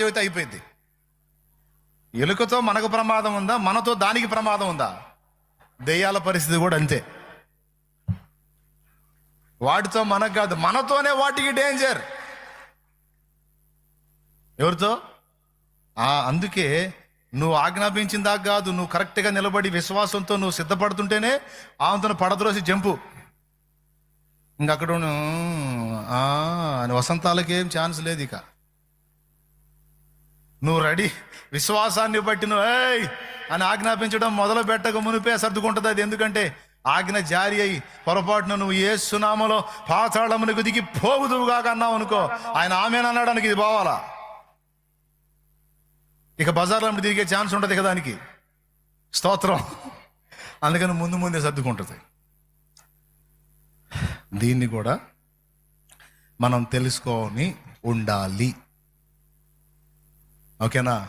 జీవితం అయిపోయింది. ఎలుకతో మనకు ప్రమాదం ఉందా? మనతో దానికి ప్రమాదం ఉందా? దెయ్యాల పరిస్థితి కూడా అంతే. వాటితో మనకు కాదు మనతోనే వాటికి డేంజర్ ఎవరితో? ఆ, అందుకే నువ్వు ఆజ్ఞాపించిన దాకా కాదు నువ్వు కరెక్ట్గా నిలబడి విశ్వాసంతో నువ్వు సిద్ధపడుతుంటేనే ఆమెతో పడద్రోసి జంపు. ఇంకక్కడ ఆ, అని వసంతాలకేం ఛాన్స్ లేదు ఇక. నువ్వు రెడీ? విశ్వాసాన్ని బట్టి నువ్వు ఏయ్! అని ఆజ్ఞాపించడం మొదలు పెట్టక మునిపే సర్దుకుంటుంది అది. ఎందుకంటే ఆజ్ఞ జారి అయి పొరపాటున నువ్వు ఏ సునామలో పాతాళమునకు దిగి పోగుదువుగా అన్నావు అనుకో ఆయన ఆమెనన్నాడానికి ఇది పోవాలా? ఇక బజార్లో తిరిగే ఛాన్స్ ఉంటుంది ఇక దానికి. స్తోత్రం. అందుకని ముందు ముందే సర్దుకుంటుంది. దీన్ని కూడా మనం తెలుసుకొని ఉండాలి. ఓకేనా?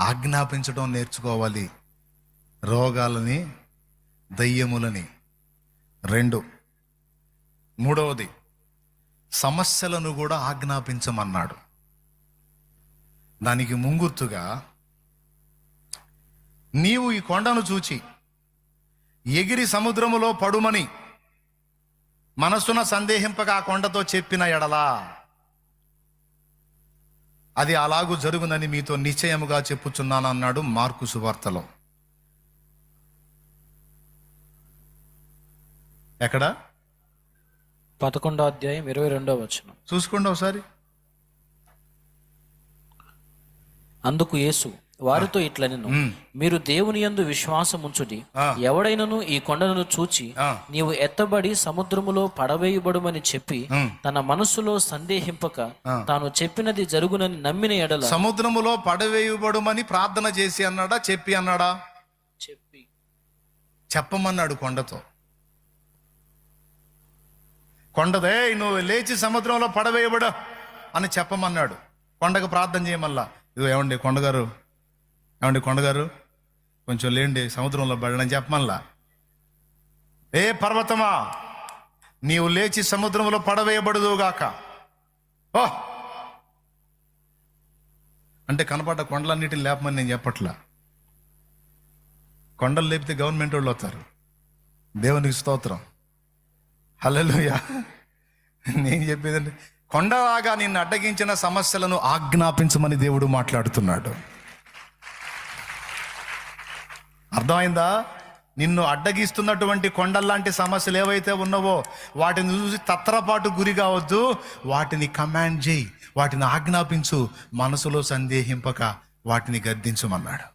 ఆజ్ఞాపించడం నేర్చుకోవాలి. రోగాలని దయ్యములని. రెండు. మూడవది సమస్యలను కూడా ఆజ్ఞాపించమన్నాడు. దానికి ముంగుర్తుగా నీవు ఈ కొండను చూచి ఎగిరి సముద్రములో పడుమని మనసున సందేహింపక ఆ కొండతో చెప్పిన ఎడలా అది అలాగూ జరుగునని మీతో నిశ్చయముగా చెప్పుచున్నాను అన్నాడు మార్కు సువార్తలో. ఎక్కడ? పదకొండో అధ్యాయం ఇరవై రెండో వచనం. చూసుకోండి ఒకసారి. అందుకు యేసు వారితో ఇట్లనెను. మీరు దేవుని యందు విశ్వాసం ఉంచుడి. ఎవడైనను ఈ కొండను చూచి. నీవు ఎత్తబడి సముద్రములో పడవేయబడుమని చెప్పి. తన మనస్సులో సందేహింపక తాను చెప్పినది జరుగునని నమ్మిన ఎడల సముద్రములో పడవేయబడుమని ప్రార్థన చేసి అన్నాడా? చెప్పి అన్నాడా? చెప్పి. చెప్పమన్నాడు కొండతో. కొండదే నువ్వు లేచి సముద్రంలో పడవేయబడు అని చెప్పమన్నాడు. కొండకు ప్రార్థన చేయమల్లా. ఇదిగో ఏమండి కొండగారు? ఏమండి కొండగారు? కొంచెం లేండి సముద్రంలో పడడం చెప్పమల్లా ఏ పర్వతమా నీవు లేచి సముద్రంలో పడవేయబడుదుగాక ఓ! అంటే కనపడ్డ కొండలన్నిటిని లేపమని నేను చెప్పట్లా. కొండలు లేపితే గవర్నమెంట్ వాళ్ళు వస్తారు. దేవునికి స్తోత్రం. హల్లెలూయా. నేను చెప్పేదండి కొండలాగా నిన్ను అడ్డగించిన సమస్యలను ఆజ్ఞాపించమని దేవుడు మాట్లాడుతున్నాడు. అర్థమైందా? నిన్ను అడ్డగిస్తున్నటువంటి కొండల్లాంటి సమస్యలు ఏవైతే ఉన్నావో వాటిని చూసి తత్రపాటు గురి కావద్దు. వాటిని కమాండ్ చేయి. వాటిని ఆజ్ఞాపించు. మనసులో సందేహింపక వాటిని గద్దించమన్నాడు.